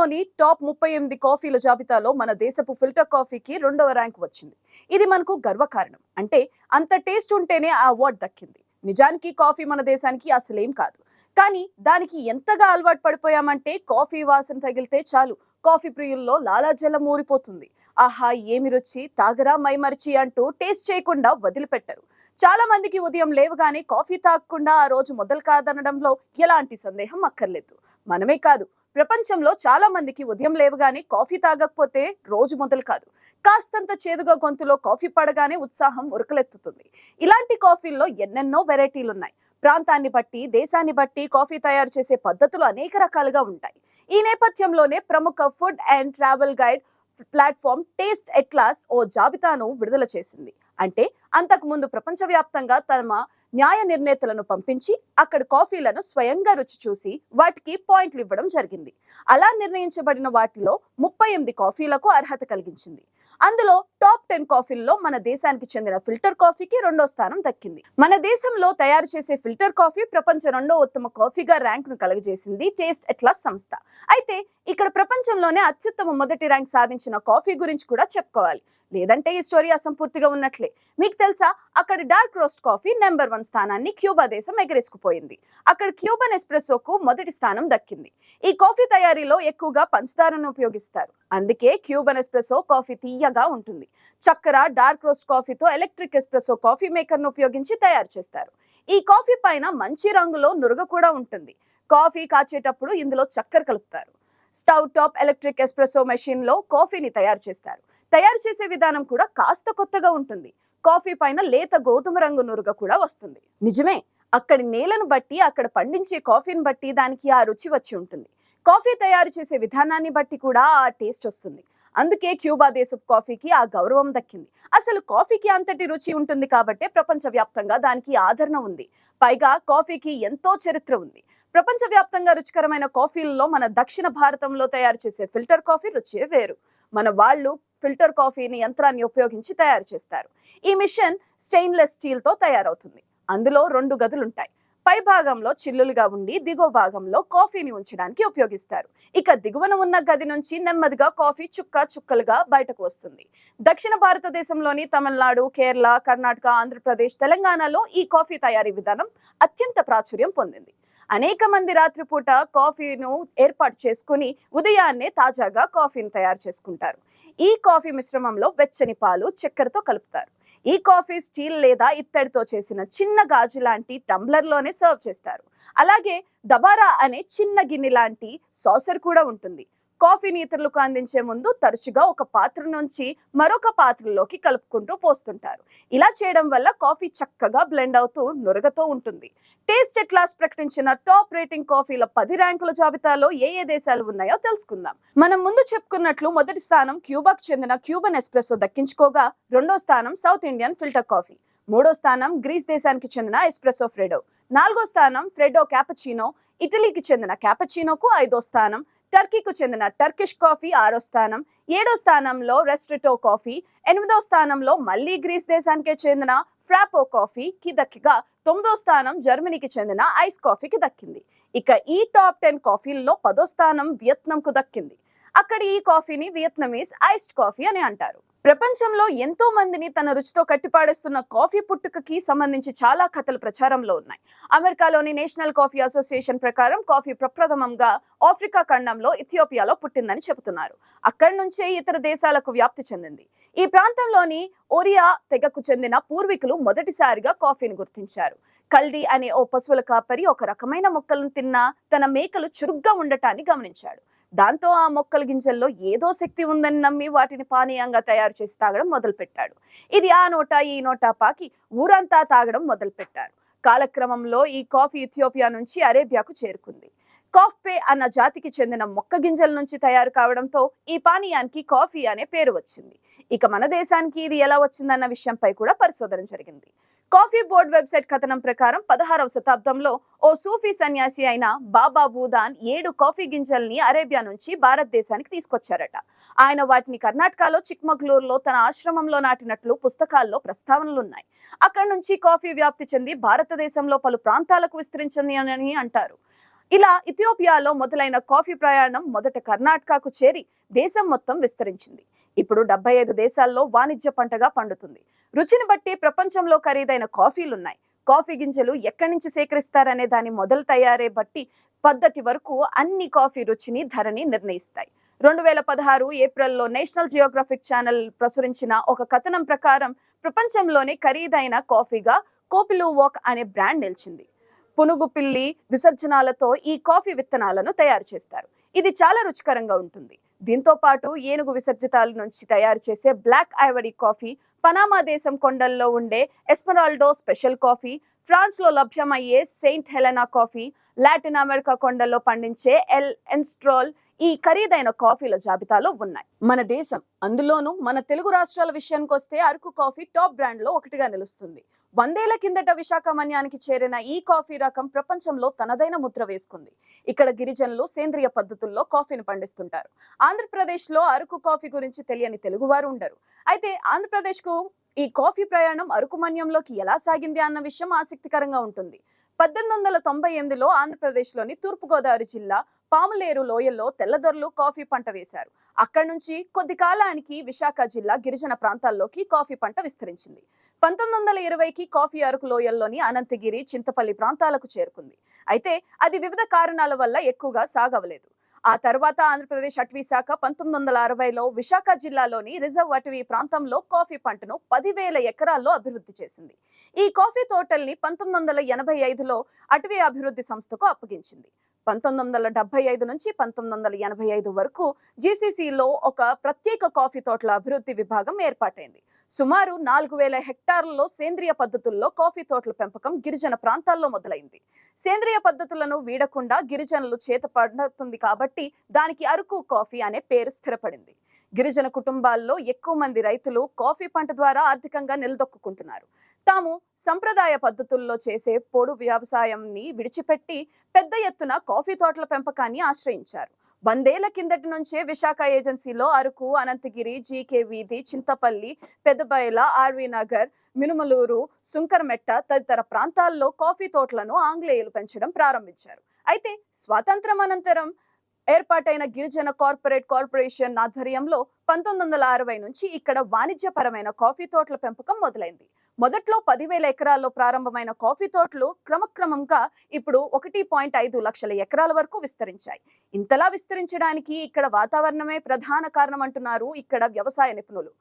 ప్రపంచంలోని టాప్ ముప్పై ఎనిమిది కాఫీల జాబితాలో మన దేశపు ఫిల్టర్ కాఫీకి రెండవ ర్యాంక్ వచ్చింది. ఇది మనకు గర్వకారణం. అంటే అంత టేస్ట్ ఉంటేనే ఆ అవార్డు దక్కింది. నిజానికి కాఫీ మన దేశానికి అసలేం కాదు. కానీ దానికి ఎంతగా అలవాటు పడిపోయామంటే కాఫీ వాసన తగిలితే చాలు. కాఫీ ప్రియుల్లో లాలాజలం ఊరిపోతుంది. ఆహా ఏమి రుచి? తాగరా మైమరిచి అంటూ టేస్ట్ చేయకుండా వదిలిపెట్టరు. చాలా మందికి ఉదయం లేవగానే కాఫీ తాగకుండా ఆ రోజు మొదలు కాదనడంలో ఎలాంటి సందేహం అక్కర్లేదు. మనమే కాదు ప్రపంచంలో చాలా మందికి ఉదయం లేవగానే కాఫీ తాగకపోతే రోజు మొదలు కాదు. కాస్తంత చేదుగా గొంతులో కాఫీ పడగానే ఉత్సాహం ఉరకలెత్తుతుంది. ఇలాంటి కాఫీల్లో ఎన్నెన్నో వెరైటీలు ఉన్నాయి ప్రాంతాన్ని బట్టి దేశాన్ని బట్టి కాఫీ తయారు చేసే పద్ధతులు అనేక రకాలుగా ఉంటాయి. ఈ నేపథ్యంలోనే ప్రముఖ food and travel guide platform Taste Atlas ఓ జాబితాను విడుదల చేసింది. అంటే అంతకుముందు ప్రపంచవ్యాప్తంగా తమ న్యాయ నిర్ణేతలను పంపించి అక్కడ కాఫీలను స్వయంగా రుచి చూసి వాటికి పాయింట్లు ఇవ్వడం జరిగింది. అలా నిర్ణయించబడిన వాటిలో ముప్పై ఎనిమిది కాఫీలకు అర్హత కలిగించింది. అందులో టాప్ టెన్ కాఫీల్లో మన దేశానికి చెందిన ఫిల్టర్ కాఫీకి రెండో స్థానం దక్కింది. మన దేశంలో తయారు చేసే ఫిల్టర్ కాఫీ ప్రపంచ రెండో ఉత్తమ కాఫీగా ర్యాంక్ను కలుగజేసింది టేస్ట్ ఎట్లాస్ సంస్థ. అయితే ఇక్కడ ప్రపంచంలోనే అత్యుత్తమ మొదటి ర్యాంక్ సాధించిన కాఫీ గురించి కూడా చెప్పుకోవాలి. లేదంటే ఈ స్టోరీ అసంపూర్తిగా ఉన్నట్లే. మీకు తెలుసా? అక్కడ dark roast coffee number one స్థానాన్ని క్యూబా దేశం ఎగరేసుకుపోయింది. అక్కడ క్యూబన్ ఎస్ప్రెసోకు మొదటి స్థానం దక్కింది. ఈ కాఫీ తయారీలో ఎక్కువగా పంచదారను ఉపయోగిస్తారు. అందుకే క్యూబన్ ఎస్ప్రెసో కాఫీ తీయగా ఉంటుంది. చక్కెర డార్క్ రోస్ట్ కాఫీతో ఎలక్ట్రిక్ ఎస్ప్రెసో కాఫీ మేకర్ను ఉపయోగించి తయారు చేస్తారు. ఈ కాఫీ పైన మంచి రంగులో నురుగ కూడా ఉంటుంది. కాఫీ కాచేటప్పుడు ఇందులో చక్కెర కలుపుతారు. స్టవ్ టాప్ ఎలక్ట్రిక్ ఎస్ప్రెసో మెషిన్లో కాఫీని తయారు చేస్తారు. తయారు చేసే విధానం కూడా కాస్త కొత్తగా ఉంటుంది. కాఫీ పైన లేత గోధుమ రంగు నురుగ కూడా వస్తుంది. నిజమే అక్కడి నేలను బట్టి అక్కడ పండించే కాఫీని బట్టి దానికి ఆ రుచి వచ్చి ఉంటుంది. కాఫీ తయారు చేసే విధానాన్ని బట్టి కూడా ఆ టేస్ట్ వస్తుంది. అందుకే క్యూబా దేశపు కాఫీకి ఆ గౌరవం దక్కింది. అసలు కాఫీకి అంతటి రుచి ఉంటుంది కాబట్టే ప్రపంచవ్యాప్తంగా దానికి ఆదరణ ఉంది. పైగా కాఫీకి ఎంతో చరిత్ర ఉంది. ప్రపంచవ్యాప్తంగా రుచికరమైన కాఫీలలో మన దక్షిణ భారతంలో తయారు చేసే ఫిల్టర్ కాఫీ రుచే వేరు. మన వాళ్ళు ఫిల్టర్ కాఫీని యంత్రాన్ని ఉపయోగించి తయారు చేస్తారు. ఈ మిషన్ స్టెయిన్లెస్ స్టీల్తో తయారవుతుంది. అందులో రెండు గదులుంటాయి. పై భాగంలో చిల్లులుగా ఉండి దిగువ భాగంలో కాఫీని ఉంచడానికి ఉపయోగిస్తారు. ఇక దిగువన ఉన్న గది నుంచి నెమ్మదిగా కాఫీ చుక్క చుక్కలుగా బయటకు వస్తుంది. దక్షిణ భారతదేశంలోని తమిళనాడు కేరళ కర్ణాటక ఆంధ్రప్రదేశ్ తెలంగాణలో ఈ కాఫీ తయారీ విధానం అత్యంత ప్రాచుర్యం పొందింది. అనేక మంది రాత్రిపూట కాఫీను ఏర్పాటు చేసుకుని ఉదయాన్నే తాజాగా కాఫీని తయారు చేసుకుంటారు. ఈ కాఫీ మిశ్రమంలో వెచ్చని పాలు చక్కెరతో కలుపుతారు. ఈ కాఫీ స్టీల్ లేదా ఇత్తడితో చేసిన చిన్న గాజు లాంటి టంబ్లర్లోనే సర్వ్ చేస్తారు. అలాగే దబారా అనే చిన్న గిన్నె లాంటి సాసర్ కూడా ఉంటుంది. కాఫీని ఇతరులకు అందించే ముందు తరచుగా ఒక పాత్ర నుంచి మరొక పాత్రలోకి కలుపుకుంటూ పోస్తుంటారు. ఇలా చేయడం వల్ల కాఫీ చక్కగా బ్లెండ్ అవుతూ నురగతో ఉంటుంది. టేస్ట్ ఎట్లాస్ ప్రకటించిన టాప్ రేటింగ్ కాఫీల పది ర్యాంకుల జాబితాలో ఏ ఏ దేశాలు ఉన్నాయో తెలుసుకుందాం. మనం ముందు చెప్పుకున్నట్లు మొదటి స్థానం క్యూబాకు చెందిన క్యూబన్ ఎస్ప్రెసో దక్కించుకోగా రెండో స్థానం సౌత్ ఇండియన్ ఫిల్టర్ కాఫీ మూడో స్థానం గ్రీస్ దేశానికి చెందిన ఎస్ప్రెసో ఫ్రెడో నాలుగో స్థానం ఫ్రెడో క్యాపచినో ఇటలీకి చెందిన క్యాపచినోకు ఐదో స్థానం టర్కీకు చెందిన టర్కిష్ కాఫీ ఆరో స్థానం ఏడో స్థానంలో రెస్ట్రిటో కాఫీ ఎనిమిదో స్థానంలో మళ్ళీ గ్రీస్ దేశానికే చెందిన ఫ్రాపో కాఫీకి దక్కిగా తొమ్మిదో స్థానం జర్మనీకి చెందిన ఐస్ కాఫీకి దక్కింది. ఇక ఈ టాప్ టెన్ కాఫీల్లో పదో స్థానం వియత్నంకు దక్కింది. అక్కడ ఈ కాఫీని వియత్నమీస్ ఐస్డ్ కాఫీ అని అంటారు. ప్రపంచంలో ఎంతో మందిని తన రుచితో కట్టిపాడేస్తున్న కాఫీ పుట్టుకకి సంబంధించి చాలా కథలు ప్రచారంలో ఉన్నాయి. అమెరికాలోని నేషనల్ కాఫీ అసోసియేషన్ ప్రకారం కాఫీ ప్రప్రథమంగా ఆఫ్రికా ఖండంలో ఇథియోపియాలో పుట్టిందని చెబుతున్నారు. అక్కడి నుంచే ఇతర దేశాలకు వ్యాప్తి చెందింది. ఈ ప్రాంతంలోని ఒరియా తెగకు చెందిన పూర్వీకులు మొదటిసారిగా కాఫీని గుర్తించారు. కల్డీ అనే ఓ పశువుల కాపరి ఒక రకమైన మొక్కలను తిన్న తన మేకలు చురుగ్గా ఉండటాన్ని గమనించాడు. దాంతో ఆ మొక్కల గింజల్లో ఏదో శక్తి ఉందని నమ్మి వాటిని పానీయంగా తయారు చేసి తాగడం మొదలుపెట్టాడు. ఇది ఆ నోట ఈ నోట పాకి ఊరంతా తాగడం మొదలుపెట్టారు. కాలక్రమంలో ఈ కాఫీ ఇథియోపియా నుంచి అరేబియాకు చేరుకుంది. కాఫ్పే అన్న జాతికి చెందిన మొక్క గింజల నుంచి తయారు కావడంతో ఈ పానీయానికి కాఫీ అనే పేరు వచ్చింది. ఇక మన దేశానికి ఇది ఎలా వచ్చిందన్న విషయంపై కూడా పరిశోధన జరిగింది. కాఫీ బోర్డ్ వెబ్సైట్ కథనం ప్రకారం పదహారవ శతాబ్దంలో ఓ సూఫీ సన్యాసి అయిన బాబా భూదాన్ ఏడు కాఫీ గింజల్ని అరేబియా నుంచి భారతదేశానికి తీసుకొచ్చారట. ఆయన వాటిని కర్ణాటకలో చిక్మగళూరులో తన ఆశ్రమంలో నాటినట్లు పుస్తకాల్లో ప్రస్తావనలు ఉన్నాయి అక్కడి నుంచి కాఫీ వ్యాప్తి చెంది భారతదేశంలో పలు ప్రాంతాలకు విస్తరించింది అని అంటారు. ఇలా ఇథియోపియాలో మొదలైన కాఫీ ప్రయాణం మొదట కర్ణాటకకు చేరి దేశం మొత్తం విస్తరించింది. ఇప్పుడు డెబ్బై ఐదు దేశాల్లో వాణిజ్య పంటగా పండుతుంది. రుచిని బట్టి ప్రపంచంలో ఖరీదైన కాఫీలున్నాయి. కాఫీ గింజలు ఎక్కడి నుంచి సేకరిస్తారనే దాని మొదలు తయారే బట్టి పద్ధతి వరకు అన్ని కాఫీ రుచిని ధరని నిర్ణయిస్తాయి. రెండు వేల పదహారు ఏప్రిల్లో నేషనల్ జియోగ్రఫిక్ ఛానల్ ప్రచురించిన ఒక కథనం ప్రకారం ప్రపంచంలోనే ఖరీదైన కాఫీగా కోపిలు వాక్ అనే బ్రాండ్ నిలిచింది. పునుగు పిల్లి విసర్జనాలతో ఈ కాఫీ విత్తనాలను తయారు చేస్తారు. ఇది చాలా రుచికరంగా ఉంటుంది. దీంతో పాటు ఏనుగు విసర్జితాల నుంచి తయారు చేసే బ్లాక్ ఐవరీ కాఫీ పనామా దేశం కొండల్లో ఉండే ఎస్మరాల్డో స్పెషల్ కాఫీ ఫ్రాన్స్లో లభ్యమయ్యే Saint Helena coffee Latin America కొండల్లో పండించే ఎల్ ఎన్స్ట్రోల్ ఈ ఖరీదైన కాఫీల జాబితాలో ఉన్నాయి. మన దేశం అందులోనూ మన తెలుగు రాష్ట్రాల విషయానికి వస్తే అరకు కాఫీ టాప్ బ్రాండ్లో ఒకటిగా నిలుస్తుంది. వందేళ్ళ కిందట విశాఖమన్యానికి చేరిన ఈ కాఫీ రకం ప్రపంచంలో తనదైన ముద్ర వేసుకుంది. ఇక్కడ గిరిజనులు సేంద్రియ పద్ధతుల్లో కాఫీని పండిస్తుంటారు. ఆంధ్రప్రదేశ్లో అరకు కాఫీ గురించి తెలియని తెలుగువారు ఉండరు. అయితే ఆంధ్రప్రదేశ్కు ఈ కాఫీ ప్రయాణం అరకు మన్యంలోకి ఎలా సాగింది అన్న విషయం ఆసక్తికరంగా ఉంటుంది. పద్దెనిమిది వందల తొంభై ఎనిమిదిలో ఆంధ్రప్రదేశ్లోని తూర్పుగోదావరి జిల్లా పాములేరు లోయల్లో తెల్లదొరలు కాఫీ పంట వేశారు. అక్కడి నుంచి కొద్ది కాలానికి విశాఖ జిల్లా గిరిజన ప్రాంతాల్లోకి కాఫీ పంట విస్తరించింది. పంతొమ్మిది వందల ఇరవైకి కాఫీ అరకు లోయల్లోని అనంతగిరి చింతపల్లి ప్రాంతాలకు చేరుకుంది. అయితే అది వివిధ కారణాల వల్ల ఎక్కువగా సాగవలేదు. ఆ తర్వాత ఆంధ్రప్రదేశ్ అటవీ శాఖ పంతొమ్మిది వందల అరవైలో విశాఖ జిల్లాలోని రిజర్వ్ అటవీ ప్రాంతంలో కాఫీ పంటను పదివేల ఎకరాల్లో అభివృద్ధి చేసింది. ఈ కాఫీ తోటల్ని పంతొమ్మిది వందల ఎనభై ఐదులో అటవీ అభివృద్ధి సంస్థకు అప్పగించింది. పంతొమ్మిది వందల డెబ్బై ఐదు నుంచి పంతొమ్మిది వందల ఎనభై ఐదు వరకు జీసీసీలో ఒక ప్రత్యేక కాఫీ తోటల అభివృద్ధి విభాగం ఏర్పాటైంది. సుమారు నాలుగు వేల హెక్టార్లలో సేంద్రియ పద్ధతుల్లో కాఫీ తోటల పెంపకం గిరిజన ప్రాంతాల్లో మొదలైంది. సేంద్రియ పద్ధతులను వీడకుండా గిరిజనులు చేత పడుతుంది కాబట్టి దానికి అరకు కాఫీ అనే పేరు స్థిరపడింది. గిరిజన కుటుంబాల్లో ఎక్కువ మంది రైతులు కాఫీ పంట ద్వారా ఆర్థికంగా నిలదొక్కుంటున్నారు తాము సంప్రదాయ పద్ధతుల్లో చేసే పొడు వ్యవసాయంని విడిచిపెట్టి పెద్ద ఎత్తున కాఫీ తోటల పెంపకాన్ని ఆశ్రయించారు. వందేళ్ళ కిందటి నుంచే విశాఖ ఏజెన్సీలో అరకు అనంతగిరి జీకే వీధి చింతపల్లి పెద్దబయల ఆర్వి నగర్ మినుమలూరు సుంకరమెట్ట తదితర ప్రాంతాల్లో కాఫీ తోటలను ఆంగ్లేయులు పెంచడం ప్రారంభించారు. అయితే స్వాతంత్రం అనంతరం ఏర్పాటైన గిరిజన కార్పొరేట్ కార్పొరేషన్ ఆధ్వర్యంలో పంతొమ్మిది వందల అరవై నుంచి ఇక్కడ వాణిజ్యపరమైన కాఫీ తోటల పెంపకం మొదలైంది. మొదట్లో పదివేల ఎకరాల్లో ప్రారంభమైన కాఫీ తోటలు క్రమక్రమంగా ఇప్పుడు ఒకటి పాయింట్ ఐదు లక్షల ఎకరాల వరకు విస్తరించాయి. ఇంతలా విస్తరించడానికి ఇక్కడ వాతావరణమే ప్రధాన కారణం అంటున్నారు ఇక్కడ వ్యవసాయ నిపుణులు.